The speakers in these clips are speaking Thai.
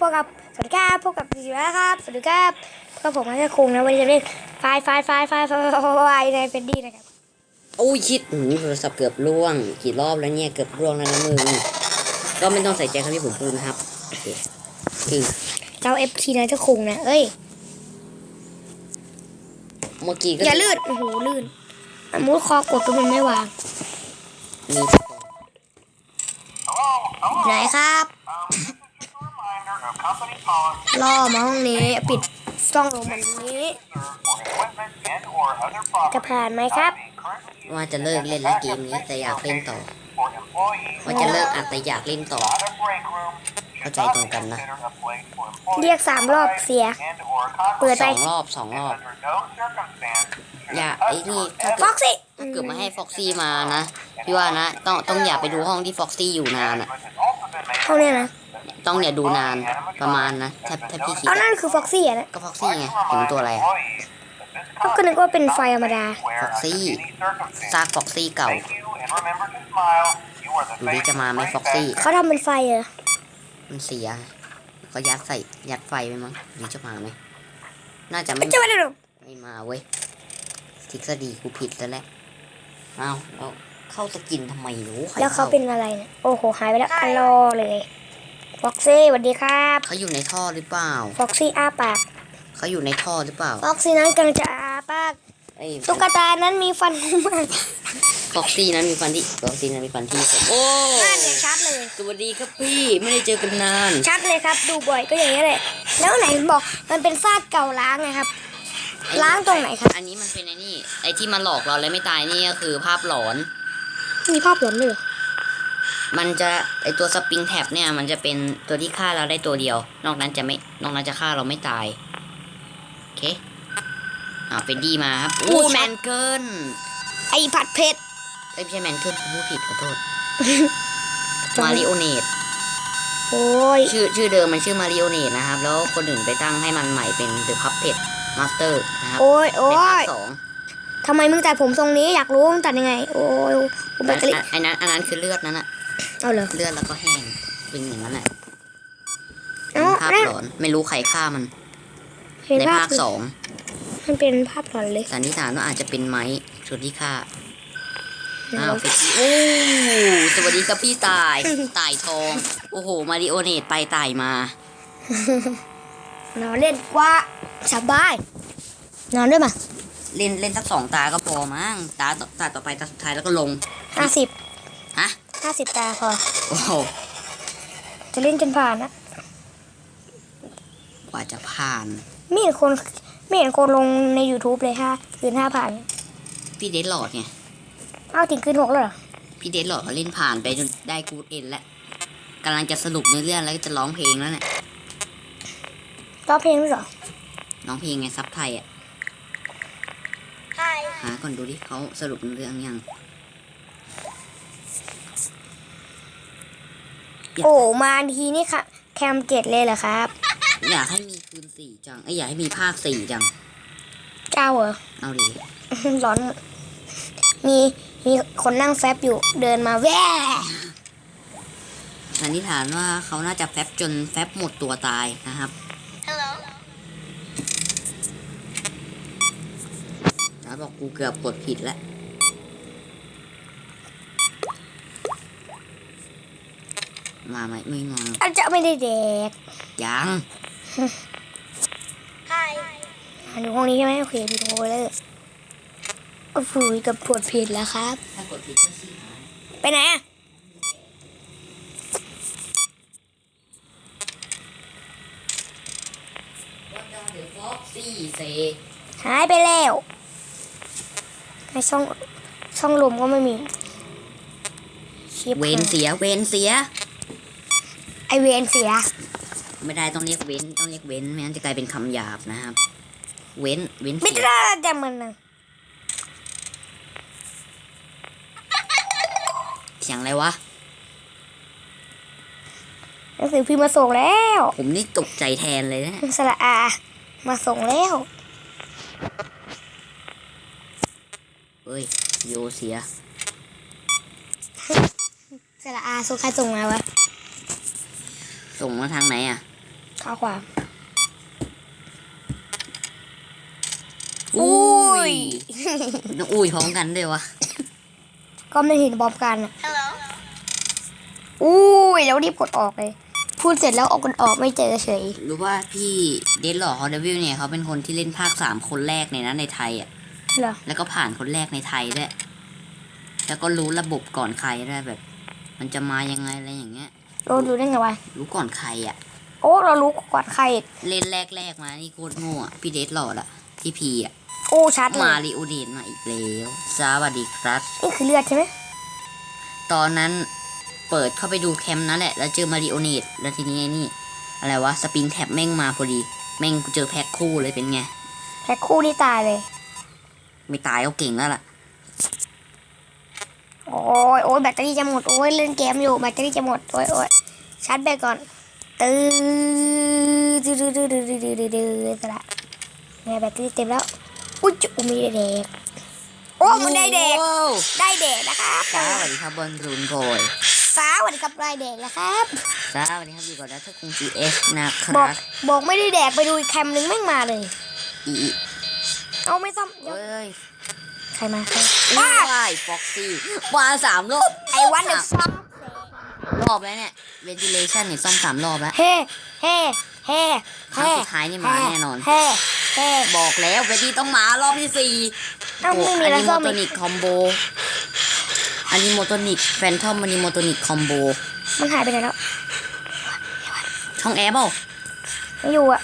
พวกกับสวัสดีครับพวกกับดีแล้วครับสวัสดีครับพวกบผมมาจะคุงนะวันนี้จะเล่นไฟล์ไฟล์ไฟล์ไฟล์ไฟล์ไฟล์ในเฟนดี้นะครับโอ้ยชิดอืมโทรศัพท์เกือบร่วงกี่รอบแล้วเนี่ยเกือบร่วงแล้วนะมึงก็ไม่ต้องใส่ใจคำที่ผมพูดนะครับโอเคคือเจ้าเอฟทีนะจะคุงนะเอ้ยเมื่อกี้ก็อย่าลื่นโอ้โหลื่นอะมุดคอกดตัวมันไม่วางมีไหนครับ ล่อมาห้องนี้ปิดช่องลมมันนี้ จะผ่านไหมครับ ว่าจะเลิกเล่นแล้วเกมนี้แต่อยากเล่นต่อ ว่าจะเลิกอัดแต่อยากเล่นต่อ เข้าใจตรงกันนะ เรียกสามรอบเสีย เปิดสไปองรอบสองรอบ อย่าไอ้นี่ถ้าฟ็เกิอดกซี่ถ้าเกิดมาให้ฟ็อกซี่มานะพี่ว่านะต้องต้องอย่าไปดูห้องที่ฟ็อกซี่อยู่นานอะห้องเนี้ยนะ ต้องอย่าดูนานประมาณนะถ้าถ้าพี่คิดเอาอะนั่นคือฟ็อกซี่อะนะก็ฟ็อกซี่ไงเห็นตัวอะไรอะก็คือนึกว่าเป็นไฟธรรมดาฟ็อกซี่ซากฟ็อกซี่เก่าดูดิจะมาไหมฟ็อกซี่เขาทำเป็นไฟเหรอมันเสียก็ยัดใส่ยัดไฟไปมั้งหรือจะมาไหมน่าจะไม่จะไม่ได้หรอกไม่มาเว้ยทฤษฎีกูผิดแล้วแหละเอาแล้วเข้าสกินทำไมรู้ใครแล้วเขาเป็นอะไรเนี่ยโอ้โหหายไปแล้วอัลโลเลย ฟ็อกซี่สวัสดีครับเขาอยู่ในท่อหรือเปล่าฟ็อกซี่อ้าปากเขาอยู่ในท่อหรือเปล่าฟ็อกซี่นั้นกำลังจะอ้าปากไอ้ตุ๊กตานั้นมีฟันมากฟ็อกซี่นั้นมีฟันที่ฟ็อกซี่นั้นมีฟันที่ผมโอ้นั่นเนี่ยชัดเลยสวัสดีครับพี่ไม่ได้เจอกันนาน ชัดเลยครับ ดูบ่อยก็อย่างนี้ยแหละแล้วไหนบอกมันเป็นซากเก่าล้างไงครับล้างตรงไหนครับ อันนี้มันเป็นไอ้นี่ไอ้ที่มาหลอกเราแล้วไม่ตายนี่ก็คือภาพหลอน มีภาพหลอนเลยเหรอ มันจะไอตัวสปริงแท็บเนี่ยมันจะเป็นตัวที่ฆ่าเราได้ตัวเดียว นอกนั้นจะไม่นอกนั้นจะฆ่าเราไม่ตายโอเคอ่าเป็นดีมาครับอู้แมนเกิลไอผัดเพชรเอ้ยไม่ใช่แมนเกิลผมพูดผิดขอโทษมาริโอเนตโอ้ยชื่อชื่อเดิมมันชื่อมาริโอเนตนะครับ แล้วคนอื่นไปตั้งให้มันใหม่เป็นเดอะพับเพ t มาสเตอร์นะครับโอ้ยโอ้เป็นภาคยสองทำไมมึงตัดผมทรงนี้อยากรู้ว่ามึงตัดยังไง โอ้ยอุบัอันติเหอัตุนอันนั้นอันนั้นคือเลือดนั้นอะ เอาเหรอเลือดแล้วก็แห้งเป็นอย่างนั้นแหละเป็เอ้านภาพนั่นหลอนไม่รู้ใครฆ่ามันเห็นในภาพภาคสองมันเป็นภาพหลอนเลยสันนิษฐานว่าอาจจะเป็นไม้ชุดที่ฆ่าไหนอ้าววะฟิกกี้โอ้สวัสดีครับพี่ตายตายทอง โอ้โห มาริโอเนตไปตายมานอนเล่นกว่าสบาย นอนด้วยมาเล่นเล่นสักสองตาก็พอมั้งตาต่อตาต่อไปตาสุดท้ายแล้วก็ลงห้าสิบฮะ ห้าสิบตาพอโอ้โหจะเล่นจนผ่านนะกว่าจะผ่าน ไม่เห็นคนไม่เห็นคนลงใน YouTube เลยค่ะคืนห้าผ่านพี่เดดหลอดไงเอ้าถึงคืนหกแล้วเหรอพี่เดดหลอดเขาเล่นผ่านไปจนได้กูดเอ็นแล้วกำลังจะสรุปในอเรื่องแล้วก็จะร้องเพลงแล้วเนี่ยร้องเพลงด้วยเหรอร้องเพลงไงซับไทยอะหาก่อนดูดิเขาสรุปเรื่องยัง โอ้มาทีนี่ค่ะ แคมเจ็ดเลยเหรอครับ อยากให้มีคืนสี่จังไอยอยากให้มีภาคสี่จัง เจ้าเหรอ เอาดิ ร้อน มีมีคนนั่งแฟบอยู่เดินมาแว่สันนิษฐานว่าเขาน่าจะแฟบจนแฟบหมดตัวตายนะครับจ้าบอกกูเกือบกดผิดแล้ว มาไหมไม่มาอาจจะไม่ได้แดกยังอะดูห้องนี้ใช่ไหมโอเคดูโทรเลยโอ้โหกับปวดผิดแล้วครับถ้ากดผิดก็สี่หายไปไหนอะว่าจะเดี๋ยวฟ็อกซี่เซหายไปแล้วในช่องช่องลมก็ไม่มีคลิปเวนเสียเวนเสีย ไอเวนเสีย ไม่ได้ต้องเรียกเว้นต้องเรียกเว้นไม่งั้นจะกลายเป็นคำหยาบนะครับ เว้นเว้นไม่เสียได้แต่มันนะเสียงอะไรวะ หนังสือพิมพ์มาส่งแล้วผมนี่ตกใจแทนเลยนะสระอา มาส่งแล้วเฮ้ยโยเสียสระอาส่งใครส่งมาวะ ส่งมาทางไหนอะข้าความอุ้อุ้ยต้องอุ้ยพร้อมกันด้วยวะก็ไม่เห็นบอมกันอะอุ้ยแล้วรีบกดออกเลย พูดเสร็จแล้วออกกดออกไม่เจอเฉยรู้ว่าพี่เดนหล่อฮอดวิลเนี่ยเขาเป็นคนที่เล่นภาคสามคนแรกในนั้นในไทยอะเหรอแล้วก็ผ่านคนแรกในไทยด้วยแล้วก็รู้ระบบก่อนใครด้วยแบบ มันจะมายังไงอะไรอย่างเงี้ย เรารู้ได้ไงวะรู้ก่อนใครอะ โอ้เรารู้ก่อนใครอีกเล่นแรกๆมา นี่โคตรโง่อะพี่เดชหล่อละพี่พีอะ โอ้ชัดเลมายริโอเดนมาอีกแล้วสวัสดีครับ นี่คือเลือดใช่ไหมตอนนั้นเปิดเข้าไปดูแคมป์นั่นแหละ แล้วเจอมาริโอเนตแล้วทีนี้ไอ้นี่ อะไรวะ สปริงแท็บแม่งมาพอดี แม่งเจอแพ็คคู่เลยเป็นไงแค่คู่นี่ตายเลย ไม่ตายก็เก่งแล้วล่ะ โอ้ยโอ้ยแบตเตอรี่จะหมด โอ้ยเล่นเกมอยู่แบตเตอรี่จะหมด โอ้ยโอ้ยชาร์จแบตก่อนตื้อตื้อตื้อตื้อตื้อตื้อตื้อตื้อตื้อสละเนี่ยแบตเตอรี่เต็มแล้ว อุ้ยจุมีเด็กโอ้มันได้เด็ก ได้เด็กนะครับสวัสดีครับบอลรูนโบยสวัสดีครับได้เด็กนะครับสวัสดีครับอยู่กับนัทคุงจีเอสนะครักบอกบอกไม่ได้แดกไปดูอีกแคมหนึ่งแม่งมาเลยอีเอาไม่ซ่อมเดี๋ยวเอ้ย ใครมาใครว้าว้ายฟ็อกซี่มาสามรอบไอ้วันเดอร์ซัมรอบแล้วเนี่ย ventilation เนี่ยซ่อมสามรอบแล้วเฮ้เฮ้เฮ้ครั้งสุดท้ายนี่มาแน่นอนเฮ้เฮ้บอกแล้วเวดีต้องมารอบที่สี่เอ้าไม่มีอันแล้วนี้โมซ่อมโตอีนิกกคอมโบอันนี้โมโตนิกแฟนทอมอันนี้โมโตนิกคอมโบมันหายไปไหนแล้วช่องแอร์เปล่าไม่อยู่อะ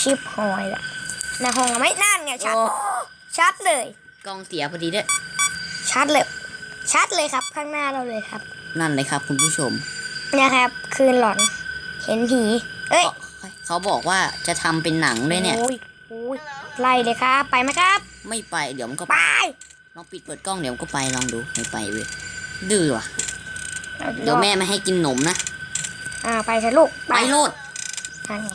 ชิปหอยละ ในห้องอะไม่นั่นไงชัด โอ้ ชัดเลย กล้องเสียพอดีด้วยชัดเลย ชัดเลยครับข้างหน้าเราเลยครับ นั่นเลยครับ คุณผู้ชม เนี่ยครับ คืนหลอน เห็นผี เอ้ยเขาบอกว่าจะทำเป็นหนังด้วยเนี่ย โอ้ยโอ้ยไล่เลยครับ ไปไหมครับ ไม่ไปเดี๋ยวมันก็ไปลองปิดเปิดกล้องเดี๋ยวมันก็ไปลองดูไม่ไปเว้ยดื้อว่ะเดี๋ยวแม่ไม่ให้กินนมนะอ่าไปเถอะลูกไปโลดนั่นไง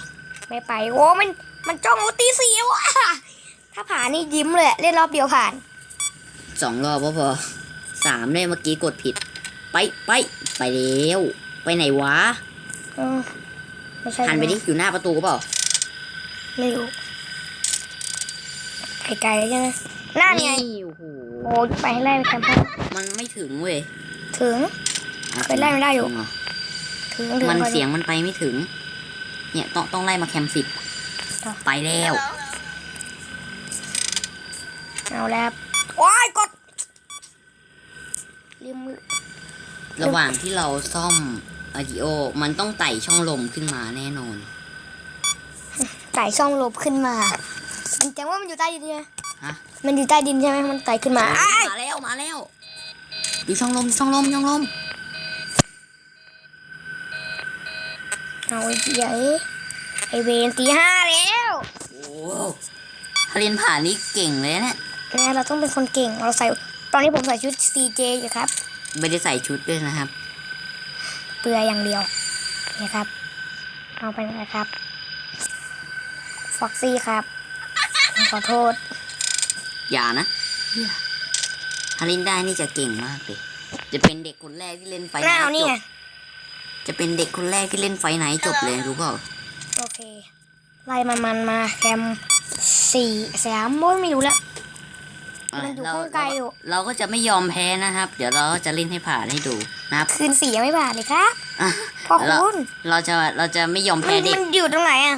ไม่ไปโอ้มันมันจ้องเอาตีสีว่ะถ้าผ่านนี่ยิ้มเลยอะเล่นรอบเดียวผ่านสองรอบก็พอสามเลยเมื่อกี้กดผิด ไปไปไปแล้วไปไหนวะเออไม่ใช่หันไปดิอยู่หน้าประตูก็เปล่าไม่รู้ไกลๆเลยใช่ไหมนั่นไงโอ้โหโอ้ยไปให้ไล่ไปแคมป์มันไม่ถึงเว้ยถึงเคยไล่มันได้อยู่จริงเหรถึงถึงมันก่อเสียงมันไปไม่ถึง เนี่ยต้องต้องไล่มาแคมสิบต่อไปแล้ว เอาแล้วครับโอ้ยกดลืมมือระหว่างที่เราซ่อมอ d ดิโอ มันต้องไต่ช่องลมขึ้นมาแน่นอน ไต่ช่องลบขึ้นมามันแจ้งว่ามันอยู่ใต้ดินใช่ไหมฮะมันอยู่ใต้ดินใช่ไหมมันไต่ขึ้นมาอ้ายมาแล้วมาแล้ว ดูช่องลมช่องลมช่องลม เอาไอ้เหี้ยเอ้ยไอเวนตีห้าแล้วโอ้ถ้าเรียนผ่านนี่เก่งเลยเนี่ยนะเราต้องเป็นคนเก่งเราใส่ ตอนนี้ผมใส่ชุด CJ อยู่ครับ ไม่ได้ใส่ชุดด้วยนะครับ เปลือยอย่างเดียวนะครับ เอาไปนะครับฟ็อกซี่ครับผมขอโทษ อย่านะถ้าเล่นได้นี่จะเก่งมากเลยจะเป็นเด็กคนแรกที่เล่นไฟหไหนน้าเอานี่จไงบ จะเป็นเด็กคนแรกที่เล่นไฟไหนจบเลยรู้เปล่าโอเค ไล่มันมันมาแคมสี่แสามโอ้ยไม่รู้แล้ว มันอยู่เราข้างไกลอยู่ เราก็จะไม่ยอมแพ้นะครับ เดี๋ยวเราก็จะเล่นให้ผ่านให้ดูนะครับ คืนสี่ยังไม่ผ่านเลยครับอะพ่อเราคุณเราจะเราจะไม่ยอมมัแพ้นเด็กมันอยู่ตรงไหนอะ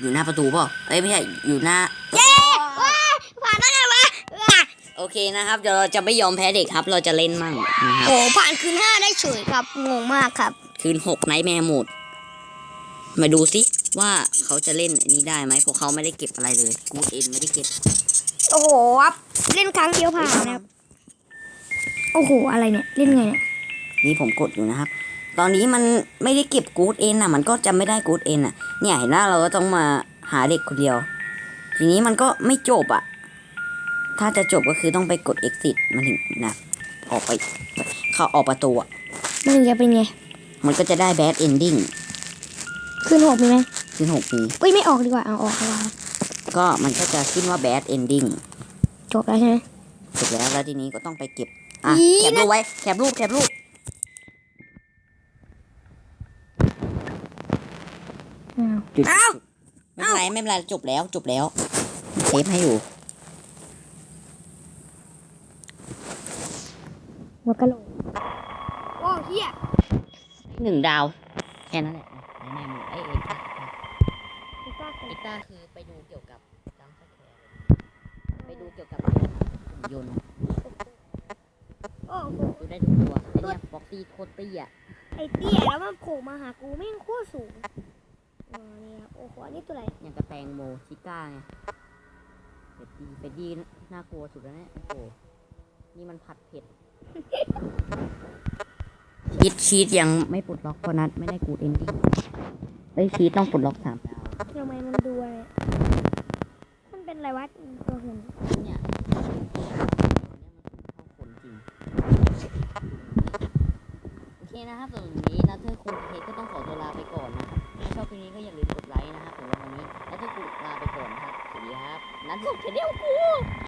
อยู่หน้าประตูเปล่าเอ้ยไม่ใช่อยู่หน้า เย้ว้ายผ่านได้ไงวะว้า โอเคนะครับเดี๋ยวเราจะไม่ยอมแพ้เด็กครับ เราจะเล่นมั่งนะครับโอ้ผ่านคืนห้าได้เฉยครับงงมากครับ คืนหกไนท์แมร์โหมด มาดูสิว่าเขาจะเล่นอันนี้ได้ไหมเพราะเขาไม่ได้เก็บอะไรเลยกูเอ็นไม่ได้เก็บโอ้โหครับเล่นครั้งเดียวผ่านนะครับโอ้โหอะไรเนี่ยเล่นไงเนี่ยนี่ผมกดอยู่นะครับ ตอนนี้มันไม่ได้เก็บกูดเอ็นอะ มันก็จะไม่ได้กูดเอ็นอะ เนี่ยเห็นหน้าเราก็ต้องมาหาเด็กคนเดียว ทีนี้มันก็ไม่จบอะ ถ้าจะจบก็คือต้องไปกด exit มันถึงนะออกไปเข้าออกประตูอะมันถึงจะเป็นไง มันก็จะได้ bad ending คืนหกมีไหมคืนหกมีอุ้ยไม่ออกดีกว่าเอาออกดีกว่าก็มันก็จะขึ้นว่า bad ending จบแล้วใช่ไหมจบแล้วแล้วทีนี้ก็ต้องไปเก็บอะอีแคปรูปไว้แคปรูปแคปรูปจุดเอ้าไม่เป็นไรไม่เป็นไรจบแล้วจบแล้วเซฟให้อยู่ หัวกะโหลกโอ้เฮียหนึ่งดาว แค่นั้นแหละในแม่มือไอ้เอ็กซ์ไม่กล้าเอ็เตะกซ์ต้าคือไปดูเกี่ยวกับดังสแคร์ไปดูเกี่ยวกับหุ่นยนต์โอ้โหดูได้ทุกตัวไอ้เนี่ยฟ็อกซี่โคตรเตี้ยไอ้เตี้ยแล้วมันโผล่มาหากูแม่งโคตรสูงอ๋อนี่ครับโอ้โหอันนี้ตัวอะไรอย่างกระแตงโมชิก้าไงเป็ดดีเป็ดดีน่ากลัวสุดแล้วเนี่ยโอ้โหนี่มันผัดเผ็ด ชีตชีตยังไม่ปลดล็อกเพราะนัดไม่ได้กูเอนดิ้งเอ้ยชีตต้องปลดล็อกสามดาวทำไมมันดูอะไรมันเป็นอะไรวะตัวหุ่นเนี่ยเนี่ยมันเข้าคนจริงโอเคนะครับสำหรับวันนี้นะเธอคงเทก็ต้องขอตัวลาไปก่อนนะครับถ้าชอบคลิปนี้ก็อย่าลืมกดไลค์นะครับสำหรับวันนี้นะเธอกูลาไปก่อนนะครับสวัสดีครับนัทสุกเชนเดียวกู